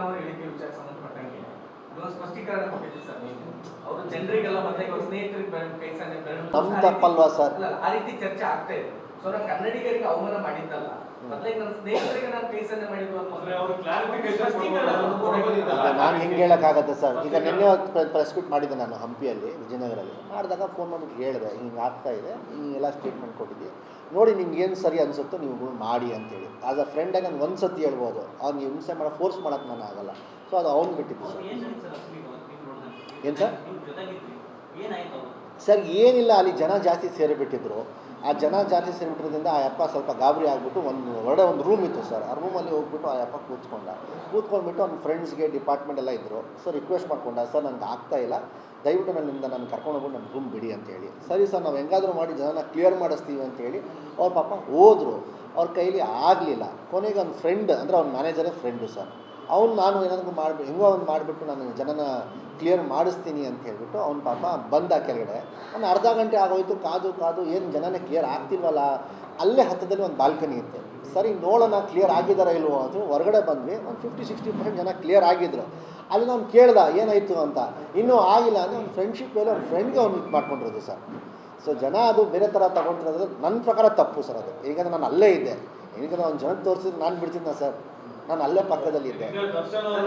ಅವರ ಹೇಳಿಕೆ ವಿಚಾರ ಸಂಬಂಧಪಟ್ಟಂಗೆ. ಇದೊಂದು ಸ್ಪಷ್ಟೀಕರಣ ಕೊಟ್ಟಿದ್ದೀವಿ ಸರ್ ನೀವು. ಅವರು ಜನರಿಗೆಲ್ಲ ಮತ್ತೆ ಸ್ನೇಹಿತರಿಗೆ ತಪ್ಪಲ್ವಾ ಸರ್? ಆ ರೀತಿ ಚರ್ಚೆ ಆಗ್ತಾ ಇದೆ. ಸೊ ನಾನು ಕನ್ನಡಿಗರಿಗೆ ಅವಮಾನ ಮಾಡಿದ್ದಲ್ಲ. ಮೊದಲಿಗೆ ನನ್ನ ಸ್ನೇಹಿತರಿಗೆ ನಾನು ಕೇಸನ್ನ ಮಾಡಿದ್ದು ನಾನು ಹೆಂಗೆ ಹೇಳೋಕ್ಕಾಗತ್ತೆ ಸರ್? ಈಗ ನಿನ್ನೆ ಪ್ರೆಸ್ ಮೀಟ್ ಮಾಡಿದ್ದೆ ನಾನು ಹಂಪಿಯಲ್ಲಿ ವಿಜಯನಗರಲ್ಲಿ. ಮಾಡಿದಾಗ ಫೋನ್ ಮಾಡಿಬಿಟ್ಟು ಹೇಳಿದೆ ಹಿಂಗೆ ಆಗ್ತಾ ಇದೆ ಹಿಂಗೆಲ್ಲ ಸ್ಟೇಟ್ಮೆಂಟ್ ಕೊಟ್ಟಿದ್ದೆ ನೋಡಿ ನಿಮ್ಗೆ ಏನು ಸರಿ ಅನಿಸುತ್ತೋ ನೀವು ಮಾಡಿ ಅಂತೇಳಿ. ಆಸ್ ಅ ಫ್ರೆಂಡಾಗಿ ನಾನು ಒಂದು ಸತಿ ಹೇಳ್ಬೋದು. ಅವ್ನಿಗೆ ಹಿಂಸೆ ಮಾಡೋ ಫೋರ್ಸ್ ಮಾಡೋಕ್ಕೆ ನಾನು ಆಗಲ್ಲ. ಸೊ ಅದು ಅವ್ನು ಬಿಟ್ಟಿದ್ದು ಸರ್. ಏನು ಸರ್? ಸರ್ ಏನಿಲ್ಲ ಅಲ್ಲಿ ಜನ ಜಾಸ್ತಿ ಸೇರಿಬಿಟ್ಟಿದ್ರು. ಆ ಜನ ಜಾತಿ ಸೇರಿಬಿಟ್ಟಿರೋದ್ರಿಂದ ಆ ಅಪ್ಪ ಸ್ವಲ್ಪ ಗಾಬರಿ ಆಗಿಬಿಟ್ಟು ಒಂದು ಹೊರಡೆ ಒಂದು ರೂಮ್ ಇತ್ತು ಸರ್ ಆ ರೂಮಲ್ಲಿ ಹೋಗ್ಬಿಟ್ಟು ಆ ಅಪ್ಪ ಕೂತ್ಕೊಂಡ. ಕೂತ್ಕೊಂಡ್ಬಿಟ್ಟು ಅವ್ನ ಫ್ರೆಂಡ್ಸ್ಗೆ ಡಿಪಾರ್ಟ್ಮೆಂಟ್ ಎಲ್ಲ ಇದ್ದರು ಸರ್ ರಿಕ್ವೆಸ್ಟ್ ಮಾಡ್ಕೊಂಡ ಸರ್ ನನಗೆ ಆಗ್ತಾ ಇಲ್ಲ. ದಯವಿಟ್ಟು ನನ್ನಿಂದ ನಾನು ಕರ್ಕೊಂಡು ಹೋಗ್ಬಿಟ್ಟು ನನ್ನ ರೂಮ್ ಬಿಡಿ ಅಂತೇಳಿ ಸರಿ ಸರ್ ನಾವು ಹೆಂಗಾದರೂ ಮಾಡಿ ಜನನ ಕ್ಲಿಯರ್ ಮಾಡಿಸ್ತೀವಿ ಅಂತೇಳಿ ಅವ್ರ ಪಾಪ ಹೋದರು. ಅವ್ರ ಕೈಲಿ ಆಗಲಿಲ್ಲ. ಕೊನೆಗೆ ಅವ್ನ ಫ್ರೆಂಡ್ ಅಂದರೆ ಅವ್ನ ಮ್ಯಾನೇಜರೇ ಫ್ರೆಂಡು ಸರ್ ಅವ್ನು ನಾನು ಏನಾದರೂ ಮಾಡಿ ಹೆಂಗೋ ಅವ್ನು ಮಾಡಿಬಿಟ್ಟು ನಾನು ಜನನ ಕ್ಲಿಯರ್ ಮಾಡಿಸ್ತೀನಿ ಅಂತ ಹೇಳ್ಬಿಟ್ಟು ಅವ್ನ ಪಾಪ ಬಂದ ಕೆಳಗಡೆ. ಒಂದು ಅರ್ಧ ಗಂಟೆ ಆಗೋಯ್ತು, ಕಾದು ಕಾದು, ಏನು ಜನನೇ ಕ್ಲಿಯರ್ ಆಗ್ತಿಲ್ವಲ್ಲ? ಅಲ್ಲೇ ಹತ್ತದಲ್ಲಿ ಒಂದು ಬಾಲ್ಕನಿ ಇತ್ತು. ಸರಿ, ನೋಡೋಣ ಕ್ಲಿಯರ್ ಆಗಿದಾರ ಇಲ್ವೋ ಅದು ಹೊರಗಡೆ ಬಂದ್ವಿ. ಒಂದು ಫಿಫ್ಟಿ ಸಿಕ್ಸ್ಟಿ ಪರ್ಸೆಂಟ್ ಜನ ಕ್ಲಿಯರ್ ಆಗಿದ್ರು. ಅಲ್ಲಿ ನಾನು ಕೇಳ್ದ, ಏನಾಯಿತು ಅಂತ. ಇನ್ನೂ ಆಗಿಲ್ಲ ಅಂದರೆ ಅವ್ನ ಫ್ರೆಂಡ್ಶಿಪ್ ಮೇಲೆ ಅವ್ನ ಫ್ರೆಂಡ್ಗೆ ಅವ್ನು ಇದು ಮಾಡ್ಕೊಂಡಿರೋದು ಸರ್. ಸೊ ಜನ ಅದು ಬೇರೆ ಥರ ತಗೊಂಡಿರೋದು. ನನ್ನ ಪ್ರಕಾರ ತಪ್ಪು ಸರ್ ಅದು. ಈಗ ನಾನು ಅಲ್ಲೇ ಇದ್ದೆ. ಈಗ ನಾನು ಜನಕ್ಕೆ ತೋರಿಸಿದ್ರೆ ನಾನು ಬಿಡ್ತಿದ್ದೆ ಸರ್. ನಾನು ಅಲ್ಲೇ ಪಕ್ಕದಲ್ಲಿದ್ದೆ.